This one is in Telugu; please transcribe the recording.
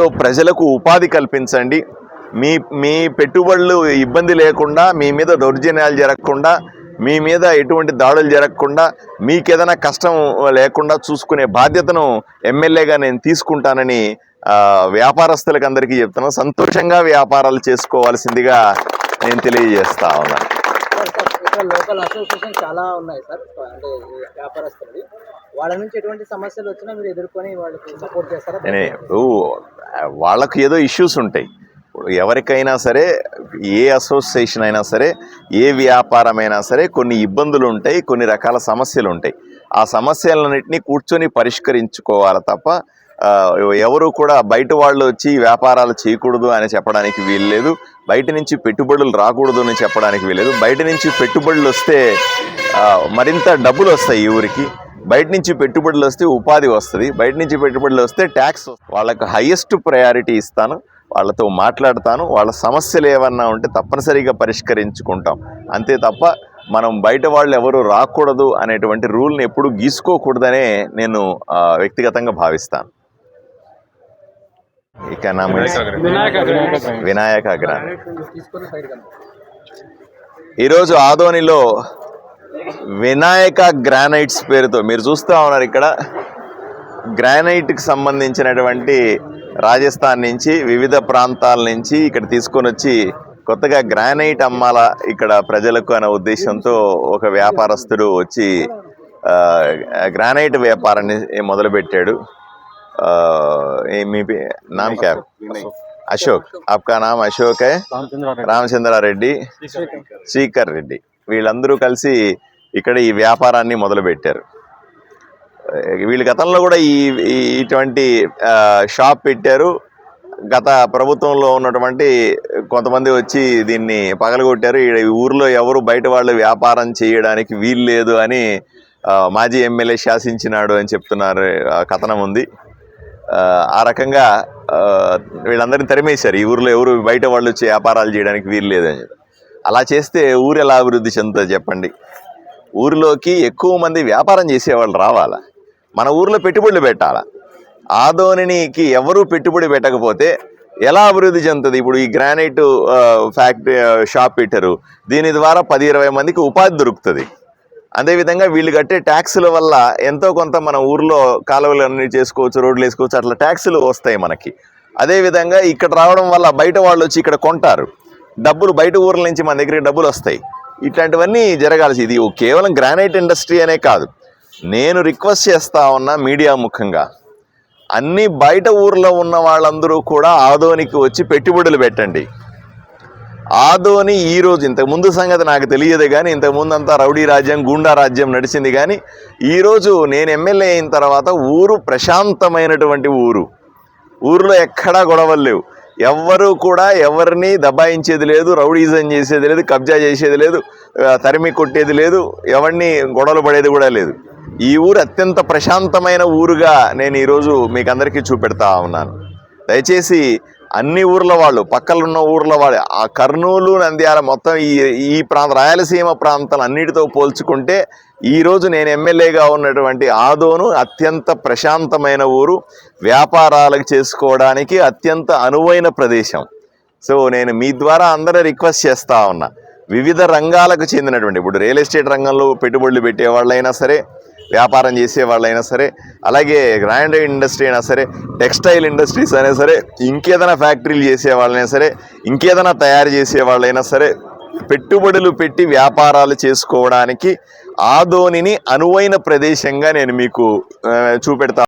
లో ప్రజలకు ఉపాధి కల్పించండి. మీ మీ పెట్టుబడులు ఇబ్బంది లేకుండా మీ మీద దౌర్జన్యాలు జరగకుండా మీ మీద ఎటువంటి దాడులు జరగకుండా మీకేదైనా కష్టం లేకుండా చూసుకునే బాధ్యతను ఎమ్మెల్యేగా నేను తీసుకుంటానని వ్యాపారస్తులకు అందరికీ చెప్తున్నాను సంతోషంగా వ్యాపారాలు చేసుకోవాల్సిందిగా నేను తెలియజేస్తా ఉన్నాను. ఇక్కడ లోకల్ అసోసియేషన్ చాలా ఉన్నాయి సార్. అంటే వ్యాపారస్తులవి వాళ్ళ నుంచి ఎటువంటి సమస్యలు వచ్చినా మీరు ఎదుర్కొని వాళ్ళకి సపోర్ట్ చేస్తారా? నేను ఇప్పుడు వాళ్ళకు ఏదో ఇష్యూస్ ఉంటాయి. ఎవరికైనా సరే ఏ అసోసియేషన్ అయినా సరే ఏ వ్యాపారమైనా సరే కొన్ని ఇబ్బందులు ఉంటాయి కొన్ని రకాల సమస్యలు ఉంటాయి. ఆ సమస్యలన్నింటినీ కూర్చొని పరిష్కరించుకోవాలి తప్ప ఎవరు కూడా బయట వాళ్ళు వచ్చి వ్యాపారాలు చేయకూడదు అని చెప్పడానికి వీల్లేదు. బయట నుంచి పెట్టుబడులు రాకూడదు అని చెప్పడానికి వీల్లేదు. బయట నుంచి పెట్టుబడులు వస్తే మరింత డబ్బులు వస్తాయి ఈ ఊరికి. బయట నుంచి పెట్టుబడులు వస్తే ఉపాధి వస్తుంది. బయట నుంచి పెట్టుబడులు వస్తే ట్యాక్స్ వాళ్ళకు హయ్యెస్ట్ ప్రయారిటీ ఇస్తాను. వాళ్ళతో మాట్లాడతాను. వాళ్ళ సమస్యలు ఏమన్నా ఉంటే తప్పనిసరిగా పరిష్కరించుకుంటాం. అంతే తప్ప మనం బయట వాళ్ళు ఎవరు రాకూడదు అనేటువంటి రూల్ని ఎప్పుడు గీసుకోకూడదనే నేను వ్యక్తిగతంగా భావిస్తాను. ఇక నా వినాయక అగ్రహం ఈరోజు ఆదోనిలో వినాయక గ్రానైట్స్ పేరుతో మీరు చూస్తూ ఉన్నారు ఇక్కడ గ్రానైట్కి సంబంధించినటువంటి రాజస్థాన్ నుంచి వివిధ ప్రాంతాల నుంచి ఇక్కడ తీసుకొని వచ్చి కొత్తగా గ్రానైట్ అమ్మాల ఇక్కడ ప్రజలకు అనే ఉద్దేశంతో ఒక వ్యాపారస్తుడు వచ్చి గ్రానైట్ వ్యాపారాన్ని మొదలుపెట్టాడు. మీ నామ్ క్యా అశోక్ ఆప్కా నామ్ అశోక్ హై రామచంద్రారెడ్డి శ్రీకర్ రెడ్డి వీళ్ళందరూ కలిసి ఇక్కడ ఈ వ్యాపారాన్ని మొదలుపెట్టారు. వీళ్ళు గతంలో కూడా ఈ ఇటువంటి షాప్ పెట్టారు. గత ప్రభుత్వంలో ఉన్నటువంటి కొంతమంది వచ్చి దీన్ని పగలగొట్టారు. ఈ ఊర్లో ఎవరు బయట వాళ్ళు వ్యాపారం చేయడానికి వీలు లేదు అని మాజీ ఎమ్మెల్యే శాసించినాడు అని చెప్తున్నారు ఆ కథనం ఉంది. ఆ, రకంగా వీళ్ళందరిని వీళ్ళందరినీ తరిమేశారు. ఈ ఊర్లో ఎవరు బయట వాళ్ళు వచ్చి వ్యాపారాలు చేయడానికి వీలు లేదని చెప్పి. అలా చేస్తే ఊరు ఎలా అభివృద్ధి చెందుతుంది చెప్పండి. ఊరిలోకి ఎక్కువ మంది వ్యాపారం చేసేవాళ్ళు రావాలా? మన ఊర్లో పెట్టుబడులు పెట్టాలా? ఆదోనికి ఎవరూ పెట్టుబడి పెట్టకపోతే ఎలా అభివృద్ధి చెందుతుంది? ఇప్పుడు ఈ గ్రానైట్ ఫ్యాక్టరీ షాప్ పెట్టారు. దీని ద్వారా పది ఇరవై మందికి ఉపాధి దొరుకుతుంది. అదేవిధంగా వీళ్ళు కట్టే ట్యాక్సుల వల్ల ఎంతో కొంత మన ఊర్లో కాలువలు అన్నీ చేసుకోవచ్చు రోడ్లు వేసుకోవచ్చు అట్లా ట్యాక్సులు వస్తాయి మనకి. అదేవిధంగా ఇక్కడ రావడం వల్ల బయట వాళ్ళు వచ్చి ఇక్కడ కొంటారు. డబ్బులు బయట ఊర్ల నుంచి మన దగ్గరికి డబ్బులు వస్తాయి. ఇట్లాంటివన్నీ జరగాల్సి ఇది కేవలం గ్రానైట్ ఇండస్ట్రీ అనే కాదు. నేను రిక్వెస్ట్ చేస్తా ఉన్నా మీడియా ముఖంగా. అన్ని బయట ఊర్లో ఉన్న వాళ్ళందరూ కూడా ఆదోనికి వచ్చి పెట్టుబడులు పెట్టండి. ఆదోని ఈ రోజు ఇంతకు ముందు సంగతి నాకు తెలియదు కానీ ఇంతకు ముందు అంతా రౌడీ రాజ్యం గూండా రాజ్యం నడిచింది కానీ ఈరోజు నేను ఎమ్మెల్యే అయిన తర్వాత ఊరు ప్రశాంతమైనటువంటి ఊరు. ఊర్లో ఎక్కడా గొడవలు లేవు. ఎవ్వరూ కూడా ఎవరిని దబాయించేది లేదు రౌడీజం చేసేది లేదు కబ్జా చేసేది లేదు తరిమి కొట్టేది లేదు ఎవరిని గొడవలు పడేది కూడా లేదు. ఈ ఊరు అత్యంత ప్రశాంతమైన ఊరుగా నేను ఈరోజు మీకు అందరికీ చూపెడతా ఉన్నాను. దయచేసి అన్ని ఊర్ల వాళ్ళు పక్కలున్న ఊర్ల వాళ్ళు. ఆ కర్నూలు నంద్యాల మొత్తం ఈ ఈ ప్రాంత రాయలసీమ ప్రాంతాలు అన్నిటితో పోల్చుకుంటే ఈరోజు నేను ఎమ్మెల్యేగా ఉన్నటువంటి ఆదోను అత్యంత ప్రశాంతమైన ఊరు. వ్యాపారాలకు చేసుకోవడానికి అత్యంత అనువైన ప్రదేశం. సో నేను మీ ద్వారా అందరూ రిక్వెస్ట్ చేస్తూ ఉన్నా. వివిధ రంగాలకు చెందినటువంటి ఇప్పుడు రియల్ ఎస్టేట్ రంగంలో పెట్టుబడులు పెట్టే వాళ్ళైనా సరే వ్యాపారం చేసే వాళ్ళైనా సరే అలాగే గ్రాండ్ ఇండస్ట్రీ అయినా సరే టెక్స్టైల్ ఇండస్ట్రీస్ అయినా సరే ఇంకేదైనా ఫ్యాక్టరీలు చేసే వాళ్ళైనా సరే ఇంకేదైనా తయారు చేసే వాళ్ళైనా సరే పెట్టుబడులు పెట్టి వ్యాపారాలు చేసుకోవడానికి ఆదోనిని అనువైన ప్రదేశంగా నేను మీకు చూపెడతాను చూపెడతా